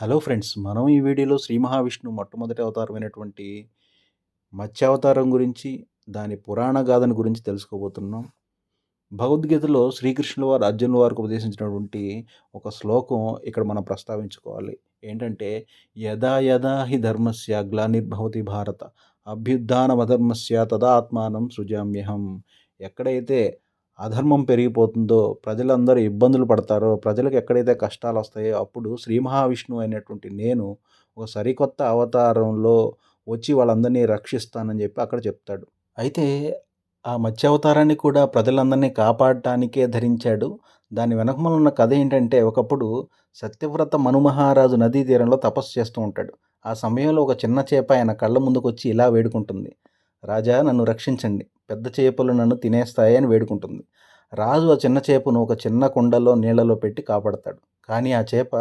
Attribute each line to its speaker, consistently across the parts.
Speaker 1: Hello friends మనం ఈ వీడియోలో శ్రీ మహావిష్ణువు మొట్టమొదటి అవతారమైనటువంటి మత్స్యావతారం గురించి దాని పురాణ గాథను గురించి తెలుసుకోబోతున్నాం. భగవద్గీతలో శ్రీకృష్ణుల వారు అర్జునుల వారికి ఉపదేశించినటువంటి ఒక శ్లోకం ఇక్కడ మనం ప్రస్తావించుకోవాలి. ఏంటంటే యదా యదా హి ధర్మస్య గ్లానిర్భవతి భారత అభ్యుద్ధానమధర్మస్య తదా ఆత్మానం సృజామ్యహం. ఎక్కడైతే అధర్మం పెరిగిపోతుందో ప్రజలందరూ ఇబ్బందులు పడతారో ప్రజలకు ఎక్కడైతే కష్టాలు వస్తాయో అప్పుడు శ్రీ మహావిష్ణువు అయినటువంటి నేను ఒక సరికొత్త అవతారంలో వచ్చి వాళ్ళందరినీ రక్షిస్తానని చెప్పి అక్కడ చెప్తాడు. అయితే ఆ మత్స్యావతారాన్ని కూడా ప్రజలందరినీ కాపాడటానికే ధరించాడు. దాని వెనకమల ఉన్న కథ ఏంటంటే ఒకప్పుడు సత్యవ్రత మనుమహారాజు నదీ తీరంలో తపస్సు చేస్తూ ఉంటాడు. ఆ సమయంలో ఒక చిన్న చేప ఆయన కళ్ళ ముందుకు వచ్చి ఇలా వేడుకుంటుంది. రాజా నన్ను రక్షించండి. పెద్ద చేపలు నన్ను తినేస్తాయి అని వేడుకుంటుంది. రాజు ఆ చిన్న చేపను ఒక చిన్న కుండలో నీళ్ళలో పెట్టి కాపాడతాడు. కానీ ఆ చేప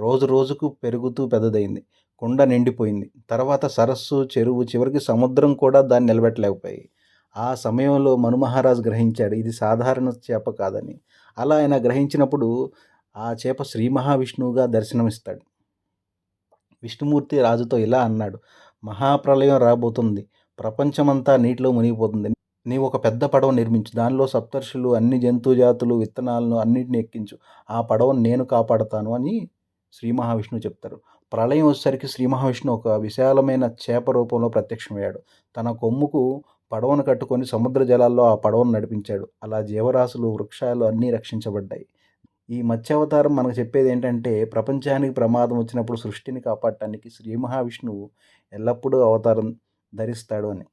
Speaker 1: రోజు రోజుకు పెరుగుతూ పెద్దదైంది. కుండ నిండిపోయింది. తర్వాత సరస్సు చెరువు చివరికి సముద్రం కూడా దాన్ని నిలబెట్టలేకపోయాయి. ఆ సమయంలో మనుమహారాజ్ గ్రహించాడు ఇది సాధారణ చేప కాదని. అలా ఆయన గ్రహించినప్పుడు ఆ చేప శ్రీ మహావిష్ణువుగా దర్శనమిస్తాడు. విష్ణుమూర్తి రాజుతో ఇలా అన్నాడు మహాప్రలయం రాబోతుంది. ప్రపంచమంతా నీటిలో మునిగిపోతుంది. నీవు ఒక పెద్ద పడవ నిర్మించు. దానిలో సప్తర్షులు అన్ని జంతు జాతులు విత్తనాలను అన్నింటిని ఎక్కించు. ఆ పడవను నేను కాపాడతాను అని శ్రీ మహావిష్ణువు చెప్తారు. ప్రళయం వచ్చేసరికి శ్రీ మహావిష్ణువు ఒక విశాలమైన చేప రూపంలో ప్రత్యక్షమయ్యాడు. తన కొమ్ముకు పడవను కట్టుకొని సముద్ర జలాల్లో ఆ పడవను నడిపించాడు. అలా జీవరాశులు వృక్షాలు అన్నీ రక్షించబడ్డాయి. ఈ మత్స్యావతారం మనకు చెప్పేది ఏంటంటే ప్రపంచానికి ప్రమాదం వచ్చినప్పుడు సృష్టిని కాపాడటానికి శ్రీ మహావిష్ణువు ఎల్లప్పుడూ అవతారం ధరిస్తాడు అని.